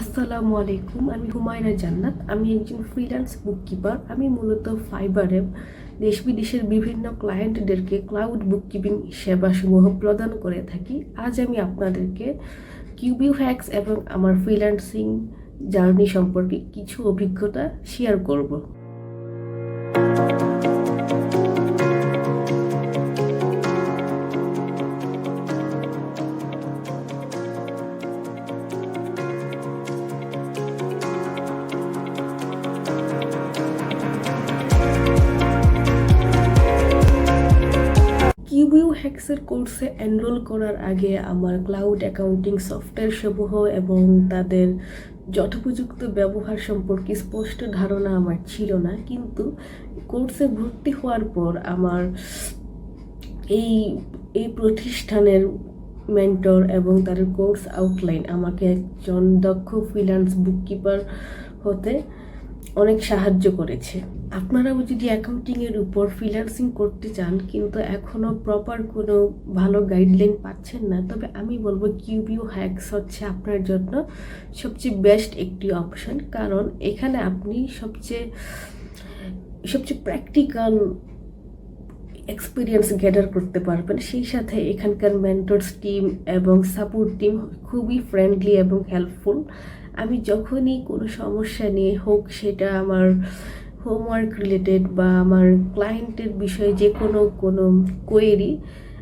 আসসালামু আলাইকুম, আমি হুমায়রা জান্নাত। আমি একজন ফ্রিল্যান্স বুক কিপার আমি মূলত ফাইবারে দেশ বিদেশের বিভিন্ন ক্লায়েন্টদেরকে ক্লাউড বুককিপিং সেবাসমূহ প্রদান করে থাকি। আজ আমি আপনাদেরকে কিউবিউ হ্যাক্স এবং আমার ফ্রিল্যান্সিং জার্নি সম্পর্কে কিছু অভিজ্ঞতা শেয়ার করব। হ্যাক্সের কোর্সে এনরোল করার আগে আমার ক্লাউড অ্যাকাউন্টিং সফটওয়্যার সমূহ এবং তাদের যথোপযুক্ত ব্যবহার সম্পর্কে স্পষ্ট ধারণা আমার ছিল না। কিন্তু কোর্সে ভর্তি হওয়ার পর আমার এই এই প্রতিষ্ঠানের মেন্টর এবং তাদের কোর্স আউটলাইন আমাকে একজন দক্ষ ফ্রিল্যান্স বুককিপার হতে অনেক সাহায্য করেছে। আপনারাও যদি অ্যাকাউন্টিংয়ের উপর ফ্রিল্যান্সিং করতে চান, কিন্তু এখনও প্রপার কোনো ভালো গাইডলাইন পাচ্ছেন না, তবে আমি বলব কিউবিউ হ্যাক্স হচ্ছে আপনার জন্য সবচেয়ে বেস্ট একটি অপশন কারণ এখানে আপনি সবচেয়ে সবচেয়ে প্র্যাকটিক্যাল এক্সপিরিয়েন্স গ্যাদার করতে পারবেন। সেই সাথে এখানকার মেন্টরস টিম এবং সাপোর্ট টিম খুবই ফ্রেন্ডলি এবং হেল্পফুল আমি যখনই কোনো সমস্যা নিয়ে হোক, সেটা আমার হোমওয়ার্ক রিলেটেড বা আমার ক্লায়েন্টের বিষয়ে যে কোনো কোনো কোয়েরি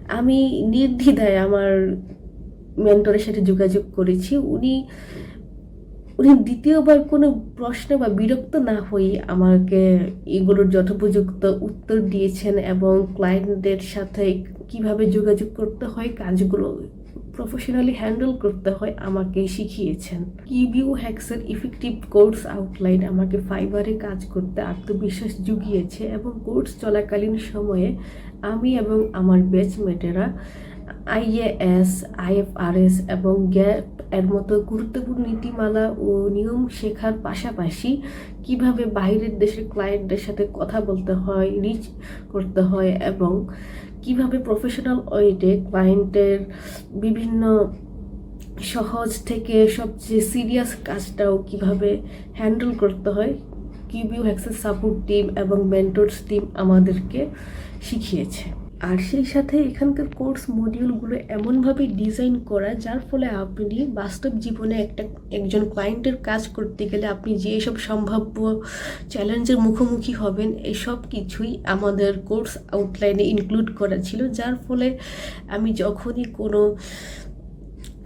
আমি নির্দ্বিধায় আমার মেন্টরের সাথে যোগাযোগ করেছি। উনি উনি দ্বিতীয়বার কোনো প্রশ্ন বা বিরক্ত না হয়ে আমাকে এগুলোর যথোপযুক্ত উত্তর দিয়েছেন এবং ক্লায়েন্টদের সাথে কীভাবে যোগাযোগ করতে হয় কাজগুলো প্রফেশনালি হ্যান্ডেল করতে হয় আমাকে শিখিয়েছেন। কিবিউ হ্যাক্সের ইফেক্টিভ কোর্স আউটলাইন আমাকে ফাইবারে কাজ করতে আত্মবিশ্বাস জুগিয়েছে এবং কোর্স চলাকালীন সময়ে আমি এবং আমার ব্যাচমেটেরা আইএএস, আইএফআরএস এবং গ্যাপ এর মতো গুরুত্বপূর্ণ নীতিমালা ও নিয়ম শেখার পাশাপাশি কীভাবে বাইরের দেশের ক্লায়েন্টদের সাথে কথা বলতে হয় রিচ করতে হয় এবং কীভাবে প্রফেশনাল ওয়েতে ক্লায়েন্টের বিভিন্ন সহজ থেকে সবচেয়ে সিরিয়াস কাজটাও কীভাবে হ্যান্ডেল করতে হয় কিউবিউ হ্যাক্সেস সাপোর্ট টিম এবং মেন্টরস টিম আমাদেরকে শিখিয়েছে। আর সেই সাথে এখানকার কোর্স মডিউলগুলো এমনভাবে ডিজাইন করা, যার ফলে আপনি বাস্তব জীবনে একটা, একজন ক্লায়েন্টের কাজ করতে গেলে আপনি যে সব সম্ভাব্য চ্যালেঞ্জের মুখোমুখি হবেন, এসব কিছুই আমাদের কোর্স আউটলাইনে ইনক্লুড করা ছিল। যার ফলে আমি যখনই কোনো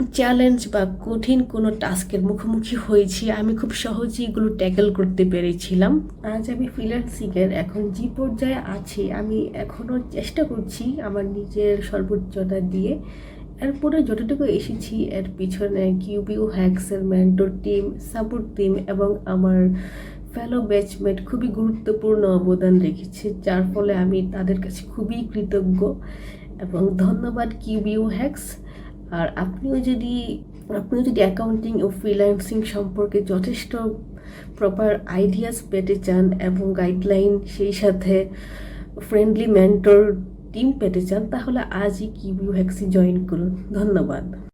চ্যালেঞ্জ বা কঠিন কোনো টাস্কের মুখোমুখি হয়েছি। আমি খুব সহজেই এগুলো ট্যাকেল করতে পেরেছিলাম। আজ আমি ফ্রিল্যান্সিংয়ের এখন যে পর্যায়ে আছি, আমি এখনও চেষ্টা করছি আমার নিজের সর্বোচ্চতা দিয়ে। এরপরে যতটুকু এসেছি, এর পিছনে কিউবিউ হ্যাক্সের মেন্টর টিম সাপোর্ট টিম এবং আমার ফেলো ব্যাচমেট খুবই গুরুত্বপূর্ণ অবদান রেখেছে, যার ফলে আমি তাদের কাছে খুবই কৃতজ্ঞ। এবং ধন্যবাদ কিউবিউ হ্যাক্স আর আপনিও যদি আপনিও যদি অ্যাকাউন্টিং ও ফ্রিল্যান্সিং সম্পর্কে যথেষ্ট প্রপার আইডিয়াস পেতে চান এবং গাইডলাইন সেই সাথে ফ্রেন্ডলি মেন্টর টিম পেতে চান, তাহলে আজই কিউ হ্যাক্সি জয়েন করুন। ধন্যবাদ।